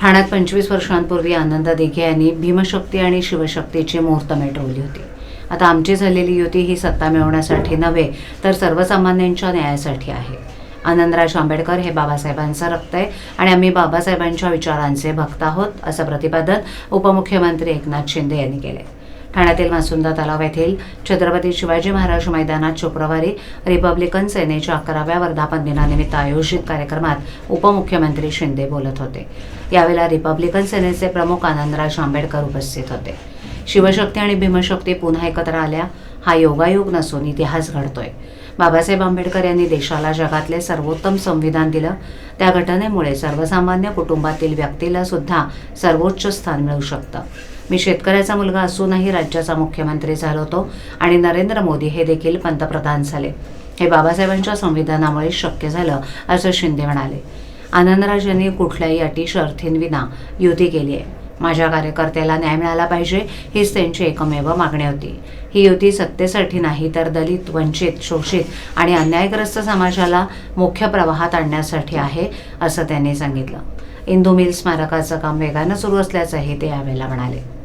ठाण्यात पंचवीस वर्षांपूर्वी आनंद दिघे यांनी भीमशक्ती आणि शिवशक्तीची मुहूर्त मेटवली होती. आता आमची झालेली युती ही सत्ता मिळवण्यासाठी नव्हे तर सर्वसामान्यांच्या न्यायासाठी आहे. आनंदराज आंबेडकर हे बाबासाहेबांचं रक्त आहे आणि आम्ही बाबासाहेबांच्या विचारांचे भक्त आहोत असं प्रतिपादन उपमुख्यमंत्री एकनाथ शिंदे यांनी केले ठाण्यातील मासुंदा तलाव येथील छत्रपती शिवाजी महाराज मैदानात शुक्रवारी रिपब्लिकन सेनेच्या अकराव्या वर्धापन दिनानिमित्त आयोजित कार्यक्रमात उपमुख्यमंत्री शिंदे बोलत होते. यावेळेला रिपब्लिकन सेनेचे प्रमुख आनंदराज आंबेडकर उपस्थित होते. शिवशक्ती आणि भीमशक्ती पुन्हा एकत्र आल्या. हा योगायोग नसून इतिहास घडतोय. बाबासाहेब आंबेडकर यांनी देशाला जगातले सर्वोत्तम संविधान दिलं. त्या घटनेमुळे सर्वसामान्य कुटुंबातील व्यक्तीला सुद्धा सर्वोच्च स्थान मिळू शकतं. मी शेतकऱ्याचा मुलगा असूनही राज्याचा मुख्यमंत्री झालो होतो आणि नरेंद्र मोदी हे देखील पंतप्रधान झाले. हे बाबासाहेबांच्या संविधानामुळे शक्य झालं असं शिंदे म्हणाले. आनंदराज यांनी कुठल्याही अटी शर्थींविना युती केली आहे. माझ्या कार्यकर्त्याला न्याय मिळाला पाहिजे हीच त्यांची एकमेव मागणी होती. ही युती सत्तेसाठी नाही तर दलित वंचित शोषित आणि अन्यायग्रस्त समाजाला मुख्य प्रवाहात आणण्यासाठी आहे असं त्यांनी सांगितलं. इंदू मिल स्मारकाचं काम वेगानं सुरू असल्याचंही ते यावेळेला म्हणाले.